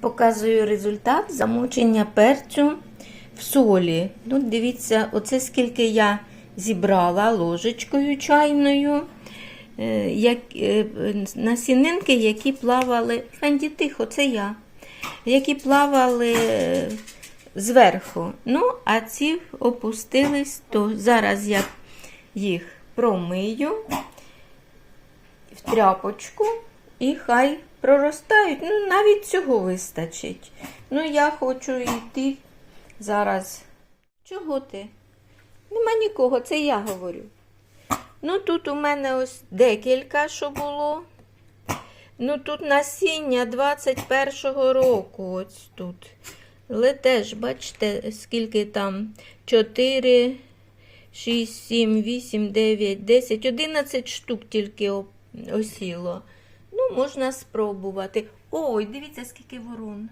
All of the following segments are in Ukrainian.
Показую результат замочення перцю в солі. Ну, дивіться, оце скільки я зібрала ложечкою чайною. Е, Як, е, насінинки, які плавали. Фенді тихо, це я. Які плавали е, зверху. Ну, а ці опустились, то зараз я їх промию в тряпочку і хай проростають. Ну, навіть цього вистачить. Ну, я хочу йти зараз. Чого ти? Нема нікого, це я говорю. Ну, тут у мене ось декілька, що було. Ну, тут насіння 21-го року. Ось тут. Але теж, бачите, скільки там 4, 6, 7, 8, 9, 10, 11 штук тільки осіло. Можна спробувати. Ой, дивіться, скільки ворон.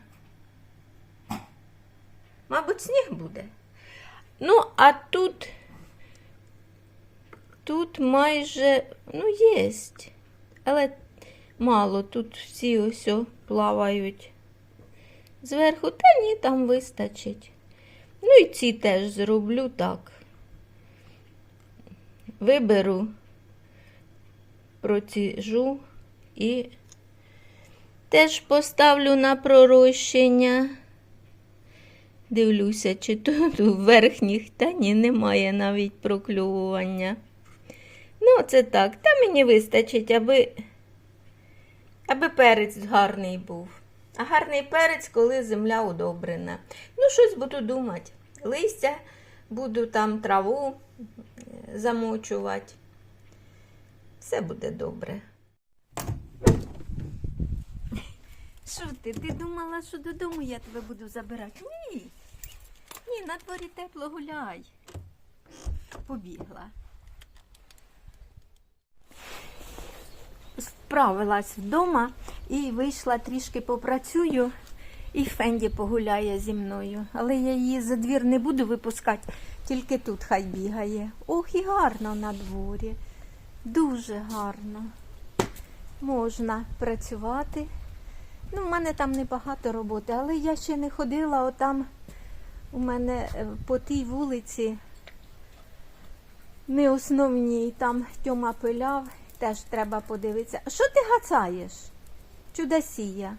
Мабуть, сніг буде. Ну, а тут, тут майже, ну, єсть. Але мало. Тут всі ось плавають. Зверху, та ні, там вистачить. Ну і ці теж зроблю так. Виберу, проціжу і теж поставлю на пророщення. Дивлюся, чи тут у верхніх, та ні, немає навіть прокльовування. Ну, це так. Та мені вистачить, аби, аби перець гарний був. А гарний перець, коли земля удобрена. Ну, щось буду думати. Листя буду там траву е, замочувати. Все буде добре. Що ти? Ти думала, що додому я тебе буду забирати? Ні. Ні, на дворі тепло гуляй. Побігла. Справилась вдома і вийшла трішки попрацюю, і Фенді погуляє зі мною. Але я її за двір не буду випускати, тільки тут хай бігає. Ох, і гарно на дворі. Дуже гарно. Можна працювати. Ну, в мене там небагато роботи, але я ще не ходила, отам у мене е, по тій вулиці не основній, там Тьома пиляв, теж треба подивитися. А що ти гацаєш? Чудосія.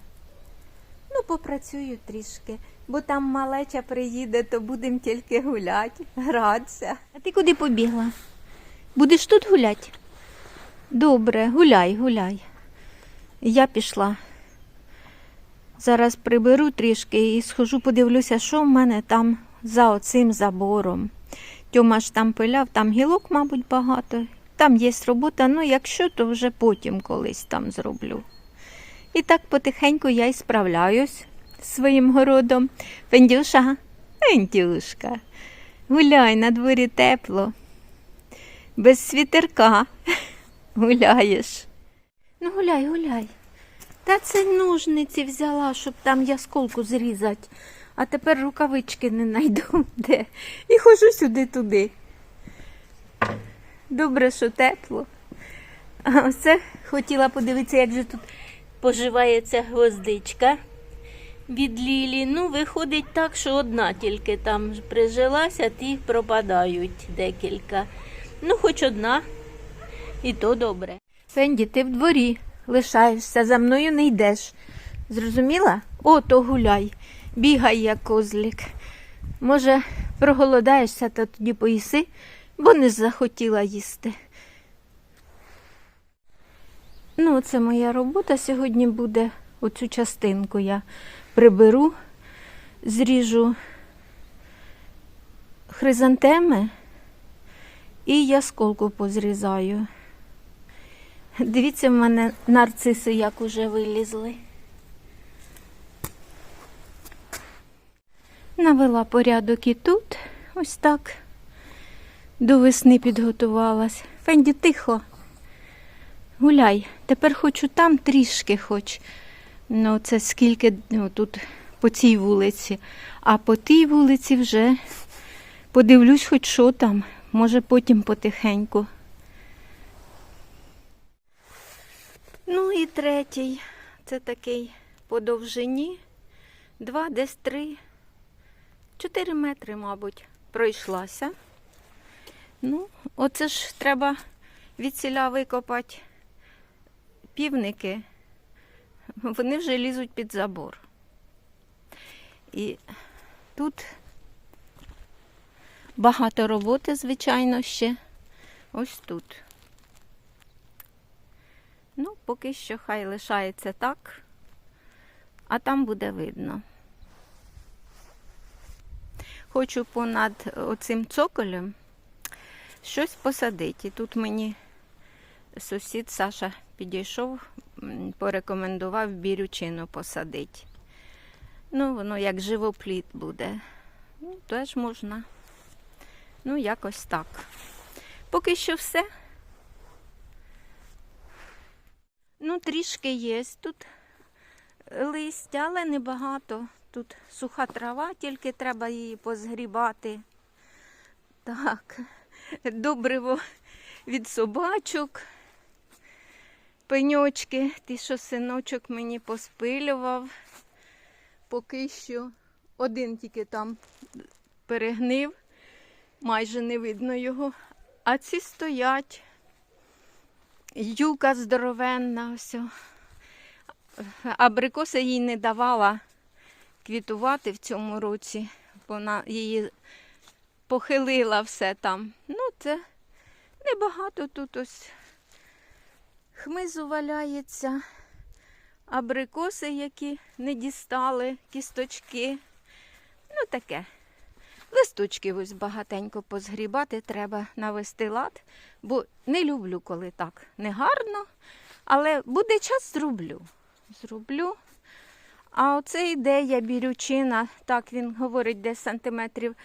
Ну, попрацюю трішки, бо там малеча приїде, то будемо тільки гуляти, гратися. А ти куди побігла? Будеш тут гуляти? Добре, гуляй, гуляй. Я пішла. Зараз приберу трішки і схожу, подивлюся, що в мене там за оцим забором. Тьома ж там пиляв, там гілок, мабуть, багато. Там є робота, ну якщо, то вже потім колись там зроблю. І так потихеньку я й справляюсь своїм городом. Фендюша, Фендюшка, гуляй, на дворі тепло. Без світерка гуляєш. Ну, гуляй, гуляй. Та це ножниці взяла, щоб там ясколку зрізати. А тепер рукавички не знайду де. І хожу сюди-туди. Добре, що тепло. А оце хотіла подивитися, як же тут поживається гвоздичка від Лілі. Ну, виходить так, що одна тільки там прижилася, ті пропадають декілька. Ну, хоч одна, і то добре. Фенді, ти в дворі лишаєшся, за мною не йдеш. Зрозуміла? О, то гуляй, бігай, як козлик. Може, проголодаєшся, та тоді поїси, бо не захотіла їсти. Ну, це моя робота сьогодні буде. Оцю частинку я приберу, зріжу хризантеми і ясколку позрізаю. Дивіться, в мене нарциси як уже вилізли. Навела порядок і тут, ось так. До весни підготувалась. Фенді, тихо. Гуляй. Тепер хочу там трішки хоч. Ну, це скільки ну, тут по цій вулиці. А по тій вулиці вже подивлюсь, хоч що там. Може, потім потихеньку. Ну і третій. Це такий по довжині. два, десь три, чотири метри, мабуть, пройшлася. Ну, оце ж треба від селя викопати півники. Вони вже лізуть під забор. І тут багато роботи, звичайно, ще. Ось тут. Ну, поки що хай лишається так, а там буде видно. Хочу понад оцим цоколем щось посадити. І тут мені сусід Саша підійшов, порекомендував бірючину посадити. Ну, воно як живопліт буде. Ну, теж можна. Ну, якось так. Поки що все. Ну, трішки є тут листя, але небагато. Тут суха трава, тільки треба її позгрібати. Так, добриво від собачок. Пеньочки, ті, що синочок мені поспилював. Поки що один тільки там перегнив, майже не видно його. А ці стоять. Юка здоровенна, ось. Абрикоса їй не давала квітувати в цьому році. Вона її похилила все там. Ну, це небагато тут ось хмизу валяється, абрикоси, які не дістали, кісточки. Ну, таке. Листочки ось багатенько позгрібати, треба навести лад, бо не люблю, коли так негарно, але буде час зроблю. Зроблю. А оце ідея бірючина, так він говорить, десь сантиметрів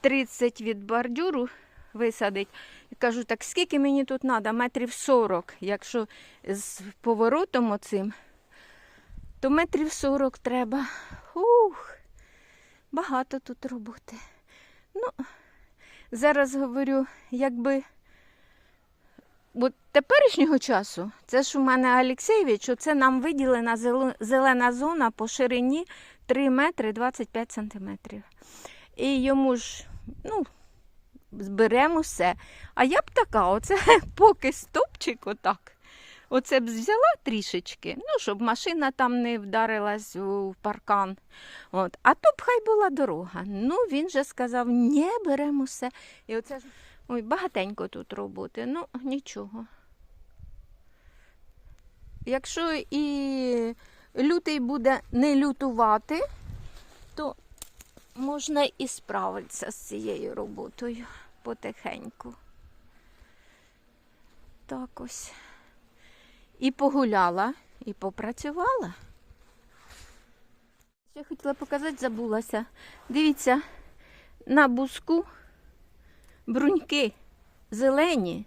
30 від бордюру висадить. І кажу, так скільки мені тут треба? Метрів 40. Якщо з поворотом оцим, то метрів 40 треба. Ух, багато тут роботи. Ну, зараз говорю, якби от теперішнього часу, це ж у мене Олексійович, оце нам виділена зелена зона по ширині 3 метри 25 сантиметрів. І йому ж, ну, зберемо все. А я б така, оце поки стопчик отак. Оце б взяла трішечки, ну, щоб машина там не вдарилась у паркан. От. А то б хай була дорога. Ну, він же сказав, ні, беремо все. І оце ж, ой, багатенько тут роботи. Ну, нічого. Якщо і лютий буде не лютувати, то можна і справитися з цією роботою потихеньку. Так ось. І погуляла, і попрацювала. Ще хотіла показати, забулася. Дивіться, на буску бруньки зелені,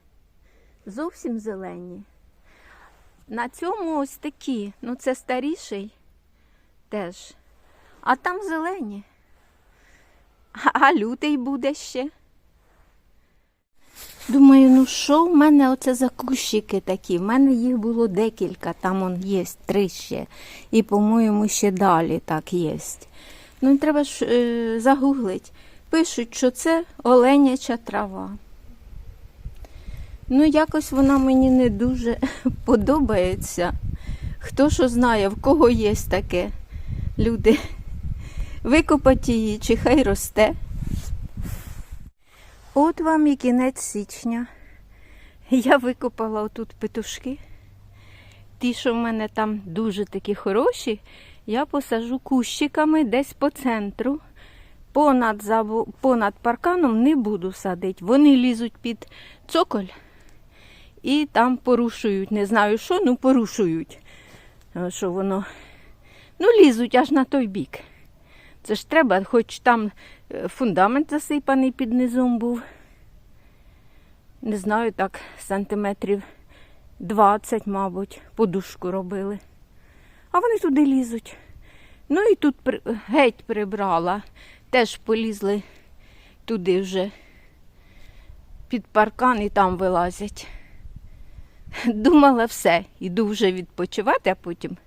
зовсім зелені. На цьому ось такі, ну це старіший теж. А там зелені. А, лютий буде ще. Думаю, ну що в мене оце за кущики такі? В мене їх було декілька, там он є три ще. І, по-моєму, ще далі так є. Ну, треба ж е, загуглить. Пишуть, що це оленяча трава. Ну, якось вона мені не дуже подобається. Хто що знає, в кого є таке люди. Викопати її, чи хай росте. От вам і кінець січня. Я викопала отут петушки. Ті, що в мене там дуже такі хороші, я посажу кущиками десь по центру. Понад, забу... Понад парканом не буду садити. Вони лізуть під цоколь і там порушують. Не знаю що, ну порушують. Що воно. Ну, лізуть аж на той бік. Це ж треба, хоч там е, фундамент засипаний під низом був. Не знаю, так, сантиметрів 20, мабуть, подушку робили. А вони туди лізуть. Ну і тут геть прибрала. Теж полізли туди вже під паркан і там вилазять. Думала все, іду вже відпочивати, а потім.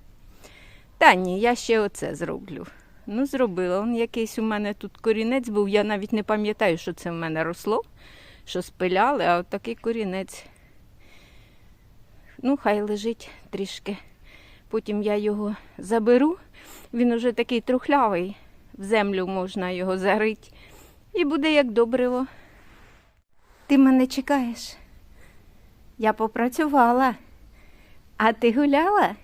Та ні, я ще оце зроблю. Ну, зробила. Он якийсь у мене тут корінець був. Я навіть не пам'ятаю, що це в мене росло, що спиляли, а от такий корінець. Ну, хай лежить трішки. Потім я його заберу. Він уже такий трухлявий. В землю можна його зарити. І буде як добриво. Ти мене чекаєш? Я попрацювала. А ти гуляла?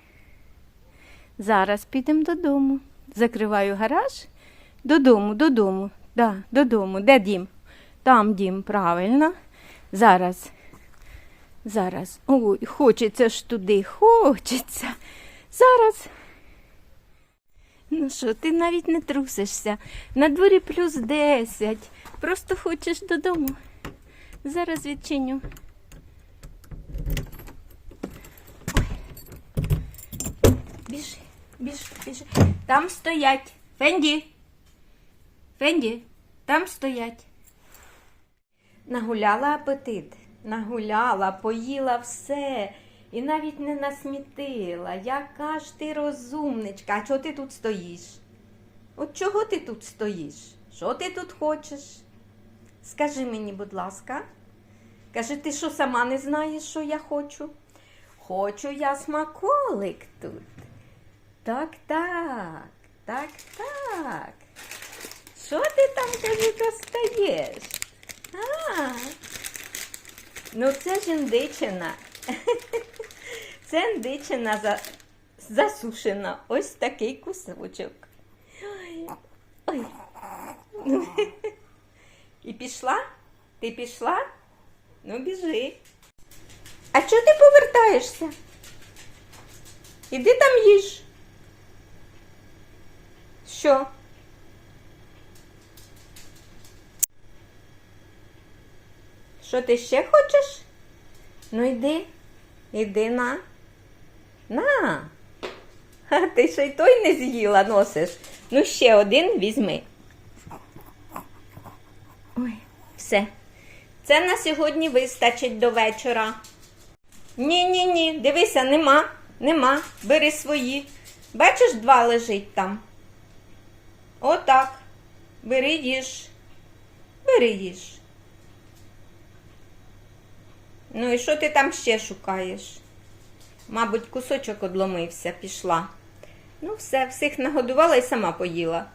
Зараз підемо додому. Закриваю гараж. Додому, додому. Да, додому. Де дім? Там дім, правильно. Зараз. Зараз. Ой, хочеться ж туди, хочеться. Зараз. Ну що, ти навіть не трусишся. На дворі плюс 10. Просто хочеш додому. Зараз відчиню. Ой. Біжи, біжи. Там стоять. Фенді. Фенді, там стоять. Нагуляла апетит, нагуляла, поїла все і навіть не насмітила. Яка ж ти розумничка, а чого ти тут стоїш? От чого ти тут стоїш? Що ти тут хочеш? Скажи мені, будь ласка. Кажи, ти що сама не знаєш, що я хочу? Хочу я смаколик тут. Так, так, так, так. Що ти там, кажи, достаєш? А, ну це ж індичина. Це індичина за... засушена. Ось такий кусочок. Ой. Ой. І пішла? Ти пішла? Ну, біжи. А чого ти повертаєшся? Іди там їж. Що? Що ти ще хочеш? Ну йди, іди на. На. Ха, ти ще й той не з'їла носиш. Ну, ще один візьми. Ой, все. Це на сьогодні вистачить до вечора. Ні, ні, ні, дивися, нема, нема. Бери свої. Бачиш, два лежить там. Отак. Бери їж. Бери їж. Ну і що ти там ще шукаєш? Мабуть, кусочок одломився, пішла. Ну, все, всіх нагодувала і сама поїла.